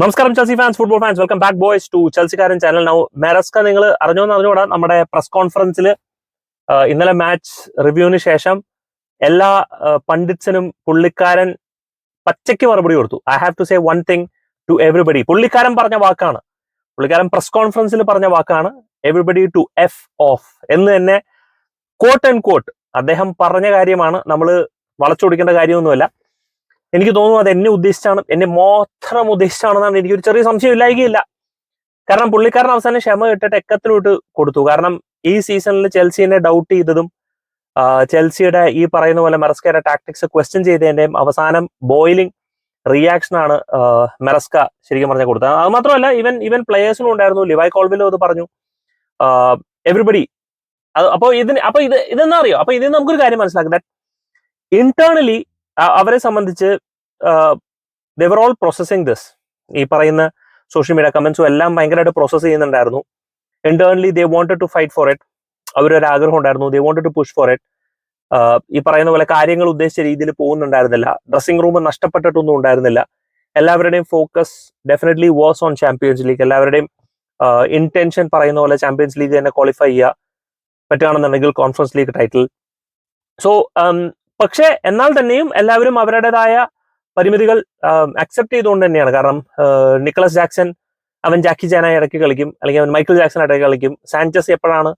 നമസ്കാരം Chelsea fans football fans welcome back boys to ചെൽസിക്കാരൻ channel now Maresca നിങ്ങൾ അറിഞ്ഞോന്ന് അറിഞ്ഞുകൂടാ? നമ്മുടെ പ്രസ് കോൺഫറൻസിൽ ഇന്നലെ മാച്ച് റിവ്യൂവിന് ശേഷം എല്ലാ പണ്ഡിറ്റ്സിനും പുള്ളിക്കാരൻ പച്ചയ്ക്ക് മറുപടി കൊടുത്തു. I have to say one thing to everybody പുള്ളിക്കാരൻ പറഞ്ഞ വാക്കാണ്. പുള്ളിക്കാരൻ പ്രസ് കോൺഫറൻസിൽ പറഞ്ഞ വാക്കാണ്. എവറിബഡി ടു എഫ് ഓഫ് എന്ന് തന്നെ കോട്ട് ആൻഡ് കോട്ട് അദ്ദേഹം പറഞ്ഞ കാര്യമാണ്. നമ്മൾ വളച്ചൊടിക്കേണ്ട കാര്യമൊന്നുമല്ല. എനിക്ക് തോന്നുന്നു അത് എന്നെ ഉദ്ദേശിച്ചാണ് എന്നെ മാത്രം ഉദ്ദേശിച്ചാണെന്നാണ് എനിക്കൊരു ചെറിയ സംശയം ഇല്ലായികയില്ല. കാരണം പുള്ളിക്കാരൻ അവസാനം ക്ഷമ കിട്ടിട്ട് എക്കത്തിലോട്ട് കൊടുത്തു. കാരണം ഈ സീസണിൽ ചെൽസിനെ ഡൗട്ട് ചെയ്തതും ചെൽസിയുടെ ഈ പറയുന്ന പോലെ മെറസ്കയുടെ ടാക്ടിക്സ് ക്വസ്റ്റ്യൻ ചെയ്തതിന്റെയും അവസാനം ബോയിലിംഗ് ആ, മെറസ്ക ശരിക്കും പറഞ്ഞ കൊടുത്തത്. അത് മാത്രമല്ല ഇവൻ ഇവൻ പ്ലേയേഴ്സിനും ഉണ്ടായിരുന്നു. ലിവായ് കോൾബിലും അത് പറഞ്ഞു. എവറിബഡി അപ്പോൾ ഇതിന് അപ്പോൾ ഇത് ഇതെന്നാ അറിയോ? അപ്പൊ ഇതിന് നമുക്കൊരു കാര്യം മനസ്സിലാക്കുക ദാറ്റ് ഇന്റേണലി അവരെ സംബന്ധിച്ച് ദർ ഓൾ പ്രോസസ്സിങ് ദിസ് ഈ പറയുന്ന സോഷ്യൽ മീഡിയ കമന്റ്സും എല്ലാം ഭയങ്കരമായിട്ട് പ്രോസസ്സ് ചെയ്യുന്നുണ്ടായിരുന്നു. Internally they wanted to fight for it അവരൊരു ആഗ്രഹം ഉണ്ടായിരുന്നു. They wanted to push for it ഈ പറയുന്ന പോലെ കാര്യങ്ങൾ ഉദ്ദേശിച്ച രീതിയിൽ പോകുന്നുണ്ടായിരുന്നില്ല. ഡ്രസ്സിംഗ് റൂം നഷ്ടപ്പെട്ടിട്ടൊന്നും ഉണ്ടായിരുന്നില്ല. എല്ലാവരുടെയും focus definitely was on Champions League എല്ലാവരുടെയും ഇന്റൻഷൻ പറയുന്ന പോലെ ചാമ്പ്യൻസ് ലീഗ് തന്നെ ക്വാളിഫൈ ചെയ്യുക. പറ്റുകയാണെന്നുണ്ടെങ്കിൽ കോൺഫറൻസ് ലീഗ് ടൈറ്റിൽ സോ പക്ഷേ എന്നാൽ തന്നെയും എല്ലാവരും അവരുടേതായ പരിമിതികൾ അക്സെപ്റ്റ് ചെയ്തുകൊണ്ട് തന്നെയാണ്. കാരണം നിക്കളസ് ജാക്സൺ അവൻ ജാക്കി ജാനായി ഇടയ്ക്ക് കളിക്കും. അല്ലെങ്കിൽ അവൻ മൈക്കിൾ ജാക്സൺ ഇടയ്ക്ക് കളിക്കും. സാൻചസ് എപ്പോഴാണ്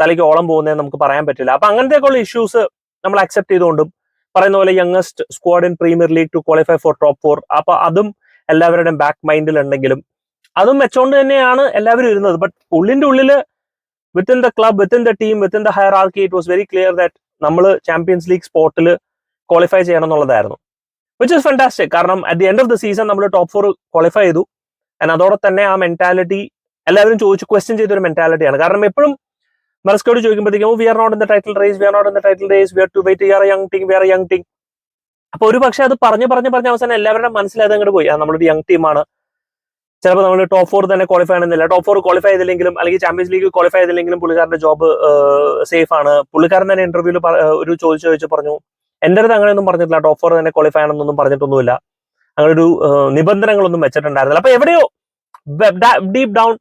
തലയ്ക്ക് ഓളം പോകുന്നതെന്ന് നമുക്ക് പറയാൻ പറ്റില്ല. അപ്പൊ അങ്ങനത്തെയൊക്കെയുള്ള ഇഷ്യൂസ് നമ്മൾ അക്സെപ്റ്റ് ചെയ്തുകൊണ്ടും പറയുന്ന പോലെ youngest squad in Premier League to qualify for top four അപ്പൊ അതും എല്ലാവരുടെയും ബാക്ക് മൈൻഡിൽ ഉണ്ടെങ്കിലും അതും വെച്ചോണ്ട് തന്നെയാണ് എല്ലാവരും ഇരുന്നത്. ബട്ട് ഉള്ളിന്റെ ഉള്ളിൽ within the club within the team within the hierarchy it was very clear that നമ്മൾ ചാമ്പ്യൻസ് ലീഗ് സ്പോർട്ടിൽ ക്വാളിഫൈ ചെയ്യണം എന്നുള്ളതായിരുന്നു. വിച്ച് ഇസ് ഫാന്റാസ്റ്റിക് കാരണം at the end of the season നമ്മൾ ടോപ്പ് ഫോർ ക്വാളിഫൈ ചെയ്തു. ആൻഡ് അതോടെ തന്നെ ആ മെന്റാലിറ്റി എല്ലാവരും ചോദിച്ചു ക്വസ്റ്റ്യൻ ചെയ്തൊരു മെന്റാലിറ്റിയാണ് കാരണം എപ്പോഴും മെറസ്കോട് ചോദിക്കുമ്പോഴത്തേക്കും we are not in the title race we are not in the title race we are to wait are young team we are young team അപ്പൊ ഒരു പക്ഷേ അത് പറഞ്ഞു പറഞ്ഞു പറഞ്ഞ അവസാനം എല്ലാവരുടെ മനസ്സിലത് അങ്ങോട്ട് പോയി. നമ്മളൊരു യങ് ടീമാണ് ചിലപ്പോൾ നമ്മൾ ടോപ്പ് ഫോർ തന്നെ ക്വാളിഫൈ ആണെന്നില്ല. ടോപ്പ് ഫോർ ക്വാളിഫൈ ചെയ്തില്ലെങ്കിലും അല്ലെങ്കിൽ ചാമ്പ്യൻസ് ലീഗ് ക്വാളിഫൈ ചെയ്തില്ലെങ്കിലും പുള്ളിക്കാരന്റെ ജോബ് സേഫ് ആണ്. പുള്ളിക്കാരൻ തന്നെ ഇന്റർവ്യൂവിൽ ഒരു ചോദിച്ചു ചോദിച്ചു പറഞ്ഞു എന്റെ അടുത്ത് അങ്ങനെയൊന്നും പറഞ്ഞിട്ടില്ല. ടോപ്പ് ഫോർ തന്നെ ക്വാളിഫൈ ആണെന്നൊന്നും പറഞ്ഞിട്ടൊന്നുമില്ല. അങ്ങനെ ഒരു നിബന്ധനകളൊന്നും വെച്ചിട്ടുണ്ടായിരുന്നില്ല. അപ്പൊ എവിടെയോ ഡീപ് ഡൗൺ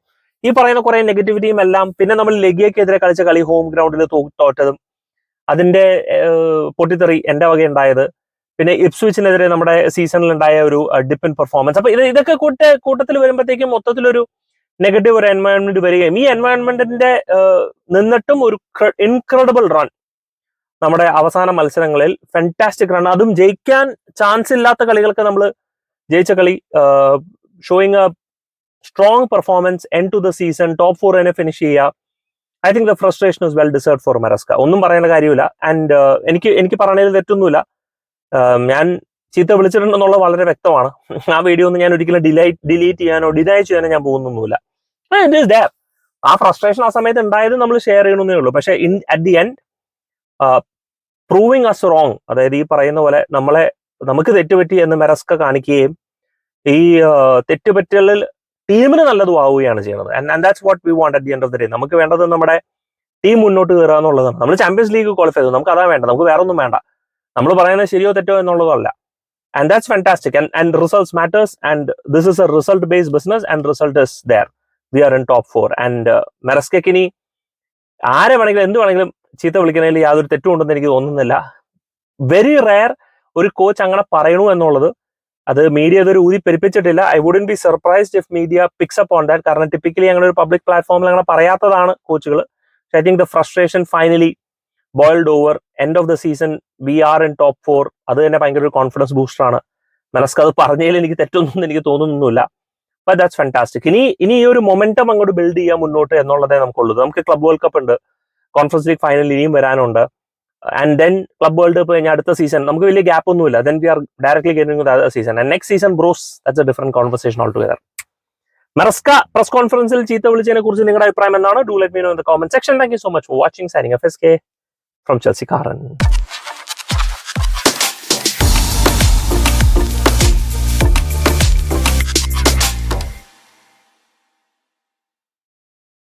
ഈ പറയുന്ന കുറെ നെഗറ്റിവിറ്റിയും എല്ലാം പിന്നെ നമ്മൾ ലഗിയക്കെതിരെ കളിച്ച കളി ഹോം ഗ്രൗണ്ടിൽ തോറ്റതും. അതിന്റെ പൊട്ടിത്തെറി എന്റെ വക ഉണ്ടായത് പിന്നെ ഇപ്സ്വിച്ചിനെതിരെ നമ്മുടെ സീസണിൽ ഉണ്ടായ ഒരു ഡിപ്പിൻ പെർഫോമൻസ് അപ്പൊ ഇത് ഇതൊക്കെ കൂട്ട കൂട്ടത്തിൽ വരുമ്പോഴത്തേക്കും മൊത്തത്തിലൊരു നെഗറ്റീവ് ഒരു എൻവയോൺമെന്റ് വരികയും ഈ എൻവയോൺമെന്റിന്റെ നിന്നിട്ടും ഒരു ഇൻക്രെഡിബിൾ റൺ നമ്മുടെ അവസാന മത്സരങ്ങളിൽ. ഫെന്റാസ്റ്റിക് റൺ അതും ജയിക്കാൻ ചാൻസ് ഇല്ലാത്ത കളികൾക്ക് നമ്മൾ ജയിച്ച കളി showing a strong performance end to the season top four തന്നെ ഫിനിഷ് ചെയ്യുക. I think the frustration is well deserve for Maresca ഒന്നും പറയേണ്ട കാര്യമില്ല. ആൻഡ് എനിക്ക് എനിക്ക് പറഞ്ഞതിൽ തെറ്റൊന്നുമില്ല. ഞാൻ ചീത്ത വിളിച്ചിട്ടുണ്ടെന്നുള്ളത് വളരെ വ്യക്തമാണ്. ആ വീഡിയോ ഒന്നും ഞാൻ ഒരിക്കലും ഡിലൈറ്റ് ഡിലീറ്റ് ചെയ്യാനോ ഡിനൈ ചെയ്യാനോ ഞാൻ പോകുന്നൊന്നുമില്ല. ആ ഫ്രസ്ട്രേഷൻ ആ സമയത്ത് ഉണ്ടായത് നമ്മൾ ഷെയർ ചെയ്യണമെന്നേ ഉള്ളൂ. പക്ഷേ in at the end proving us wrong അതായത് ഈ പറയുന്ന പോലെ നമ്മളെ നമുക്ക് തെറ്റുപറ്റി എന്ന് മെറസ്ക കാണിക്കുകയും ഈ തെറ്റുപറ്റലിൽ ടീമിന് നല്ലതും ആവുകയാണ് ചെയ്യുന്നത് and that's what we want at the end of the day നമുക്ക് വേണ്ടത് നമ്മുടെ ടീം മുന്നോട്ട് കയറുക എന്നുള്ളതാണ്. നമ്മൾ ചാമ്പ്യൻസ് ലീഗ് ക്വാളിഫൈ ചെയ്തു. നമുക്ക് അതാ വേണ്ട. നമുക്ക് വേറെ ഒന്നും വേണ്ട. നമ്മൾ പറയുന്നത് ശരിയോ തെറ്റോ എന്നുള്ളതല്ല. And that's fantastic and results matters and this is a result based business and result is there we are in top four and മെറസ്കെക്കിനി ആരെ വേണമെങ്കിലും എന്ത് വേണമെങ്കിലും ചീത്ത വിളിക്കുന്നതിൽ യാതൊരു തെറ്റും ഉണ്ടെന്ന് എനിക്ക് തോന്നുന്നില്ല. വെരി റെയർ ഒരു കോച്ച് അങ്ങനെ പറയണു എന്നുള്ളത് അത് മീഡിയ ഇതൊരു ഊതി പെരുപ്പിച്ചിട്ടില്ല. I wouldn't be surprised if media picks up on that കാരണം ടിപ്പിക്കലി അങ്ങനെ ഒരു പബ്ലിക് പ്ലാറ്റ്ഫോമിൽ അങ്ങനെ പറയാത്തതാണ് കോച്ചുകൾ I think the frustration finally boiled over end of the season we are in top four അത് തന്നെ ഭയങ്കര ഒരു കോൺഫിഡൻസ് ബൂസ്റ്റർ ആണ്. മനസ്ക്ക് അത് പറഞ്ഞതിൽ എനിക്ക് തെറ്റൊന്നും എനിക്ക് തോന്നുന്നില്ല ബട്ട് ദാറ്റ്സ് ഫാന്റാസ്റ്റിക് ഇനി ഇനി ഈ ഒരു മൊമെന്റം അങ്ങോട്ട് ബിൽഡ് ചെയ്യാൻ മുന്നോട്ട് എന്നുള്ളതേ നമുക്കുള്ളൂ. നമുക്ക് ക്ലബ് വേൾഡ് കപ്പ് ഉണ്ട്. കോൺഫറൻസ് ലീഗ് ഫൈനൽ ഇനിയും വരാനുണ്ട്. And then club world cup കഴിഞ്ഞാൽ അടുത്ത സീസൺ നമുക്ക് വലിയ ഗ്യാപ്പ് ഒന്നുമില്ല. Then we are directly getting season and next season bros that's a different conversation altogether Maresca press കോൺഫറൻസിൽ ചീത്ത വിളിച്ചതിനെ കുറിച്ച് നിങ്ങളുടെ അഭിപ്രായം എന്താണ്? Do let me know in the comment section thank you so much for watching signing F S K from Chelsea Karan.